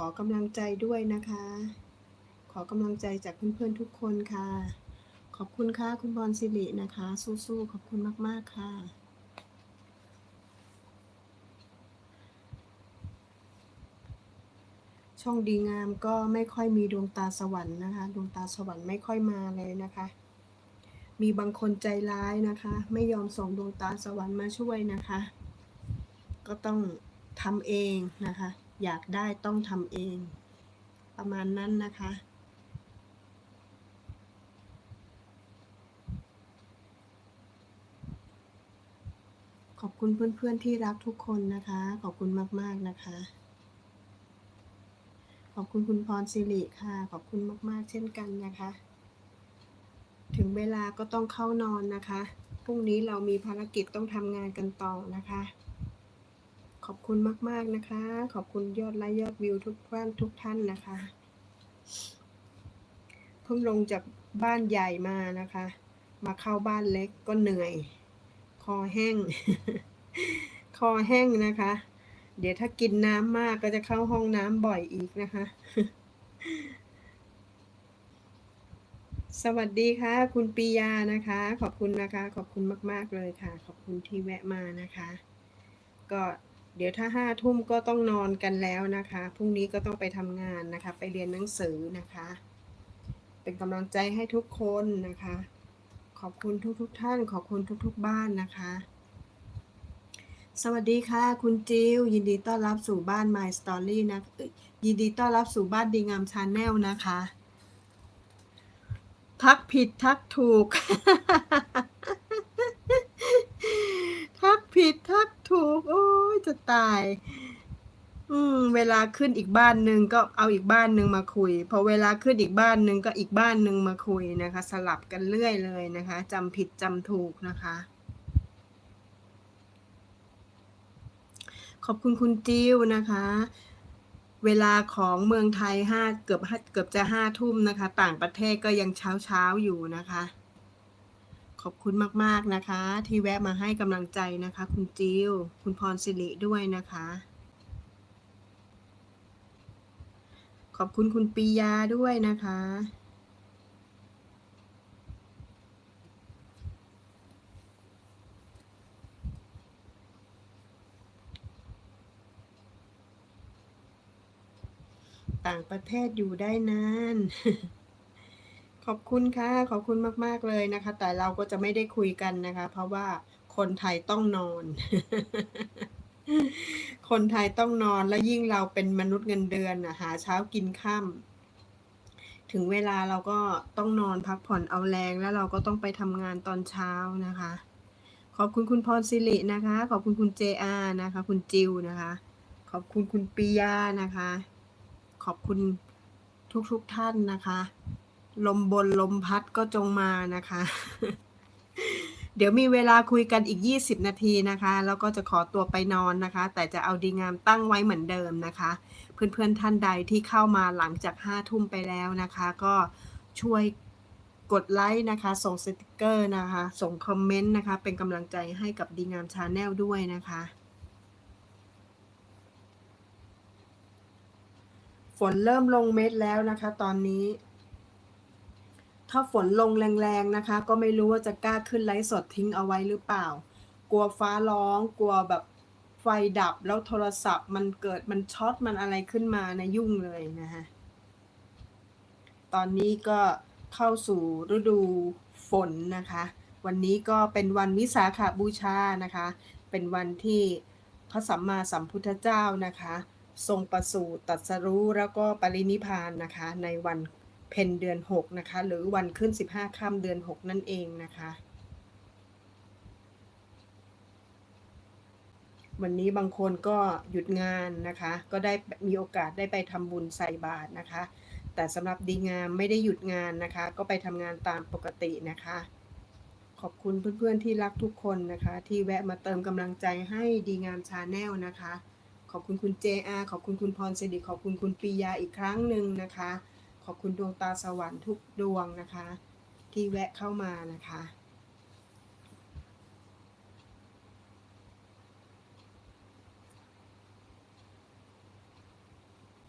ขอกำลังใจด้วยนะคะ ขอกำลังใจจากเพื่อนๆทุกคนค่ะ ขอบคุณค่ะคุณบอลสิรินะคะ สู้ๆขอบคุณมากๆค่ะช่องดีงามก็ไม่ค่อยมีดวงตาสวรรค์นะคะ ดวงตาสวรรค์ไม่ค่อยมาเลยนะคะ มีบางคนใจร้ายนะคะ ไม่ยอมส่งดวงตาสวรรค์มาช่วยนะคะ ก็ต้องทำเองนะคะ อยากได้ต้องทำเอง ประมาณนั้นนะคะ ขอบคุณเพื่อนๆที่รักทุกคนนะคะ ขอบคุณมากๆนะคะ ขอบคุณคุณพรสิริค่ะ ขอบคุณมาก ๆ เช่นกันนะคะ ถึงเวลาก็ต้องเข้านอนนะคะ พรุ่งนี้เรามีภารกิจต้องทำงานกันต่อนะคะ ขอบคุณมาก ๆ นะคะ ขอบคุณยอดไลค์ยอดวิวทุกท่านทุกท่านนะคะเพิ่งลงจากบ้านใหญ่มานะคะ มาเข้าบ้านเล็กก็เหนื่อย คอแห้ง คอแห้งนะคะ เดี๋ยวถ้ากินน้ำมากก็จะเข้าห้องน้ำบ่อยอีกนะคะ สวัสดีค่ะ คุณปียานะคะ ขอบคุณนะคะ ขอบคุณมาก ๆ เลยค่ะ ขอบคุณที่แวะมานะคะ ก็ เดี๋ยวถ้าห้าทุ่มก็ต้องนอนกันแล้วนะคะ พรุ่งนี้ก็ต้องไปทำงานนะคะ ไปเรียนหนังสือนะคะ เป็นกำลังใจให้ทุกคนนะคะ ขอบคุณทุกๆทท่าน ขอบคุณทุกๆบ้านนะคะ สวัสดีค่ะ คุณจิวยินดีต้อนรับสู่บ้าน My Story นะเอ้ยยินดีต้อนรับสู่บ้านดีงามชาแนลนะคะ ทักผิดทักถูก ทักผิดทักถูก โอ้ย จะตาย อืม เวลาขึ้นอีกบ้านหนึ่งก็เอาอีกบ้านหนึ่งมาคุย พอเวลาขึ้นอีกบ้านหนึ่งก็อีกบ้านหนึ่งมาคุยนะคะ สลับกันเรื่อยเลยนะคะจำผิดจำถูกนะคะ ขอบคุณคุณจิ้วนะคะ เวลาของเมืองไทยห้าเกือบเกือบจะห้าทุ่มนะคะ ต่างประเทศก็ยังเช้าเช้าๆอยู่นะคะ ขอบคุณมาก ๆ นะคะ ที่แวะมาให้กำลังใจนะคะ คุณจิวคุณพรสิริด้วยนะคะ ขอบคุณคุณปียาด้วยนะคะ ต่างประเทศอยู่ได้นาน ขอบคุณค่ะ ขอบคุณมาก ๆ เลยนะคะ แต่เราก็จะไม่ได้คุยกันนะคะ เพราะว่าคนไทยต้องนอน คนไทยต้องนอนแล้วยิ่งเราเป็นมนุษย์เงินเดือนน่ะหาเช้ากินค่ำถึงเวลาเราก็ต้องนอนพักผ่อนเอาแรงแล้วเราก็ต้องไปทำงานตอนเช้านะคะ ขอบคุณคุณพรสิรินะคะ ขอบคุณคุณเจอานะคะ คุณจิวนะคะ ขอบคุณคุณปิยานะคะ ขอบคุณทุกๆทท่านนะคะ ลมบนลมพัดก็จงมานะคะ เดี๋ยวมีเวลาคุยกันอีก 20 นาทีนะคะ แล้วก็จะขอตัวไปนอนนะคะ แต่จะเอาดีงามตั้งไว้เหมือนเดิมนะคะ เพื่อนๆท่านใดที่เข้ามาหลังจาก 5 ทุ่มไปแล้วนะคะ ก็ช่วยกดไลค์นะคะ ส่งสติกเกอร์นะคะ ส่งคอมเมนต์นะคะ เป็นกำลังใจให้กับดีงามชาแนลด้วยนะคะ ฝนเริ่มลงเม็ดแล้วนะคะ ตอนนี้ ถ้าฝนลงแรงๆนะคะ ก็ไม่รู้ว่าจะกล้าขึ้นไลฟ์สดทิ้งเอาไว้หรือเปล่า กลัวฟ้าร้อง กลัวแบบไฟดับแล้วโทรศัพท์มันเกิดมันช็อตมันอะไรขึ้นมานะยุ่งเลยนะคะตอนนี้ก็เข้าสู่ฤดูฝนนะคะ วันนี้ก็เป็นวันวิสาขบูชานะคะ เป็นวันที่พระสัมมาสัมพุทธเจ้านะคะ ทรงประสูติตรัสรู้แล้วก็ปรินิพานนะคะ ในวัน พ็ญเดือน 6 นะคะ หรือวันขึ้น 15ค่ำเดือน 6 นั่นเองนะคะ วันนี้บางคนก็หยุดงานนะคะ ก็ได้มีโอกาสได้ไปทำบุญใส่บาตรนะคะ แต่สำหรับดีงามไม่ได้หยุดงานนะคะ ก็ไปทำงานตามปกตินะคะ ขอบคุณเพื่อนๆที่รักทุกคนนะคะ ที่แวะมาเติมกำลังใจให้ดีงามชาแนลนะคะ ขอบคุณคุณ JR ขอบคุณคุณพรสิริขอบคุณคุณปียาอีกครั้งหนึ่งนะคะ ขอบคุณดวงตาสวรรค์ทุกดวงนะคะ ที่แวะเข้ามานะคะ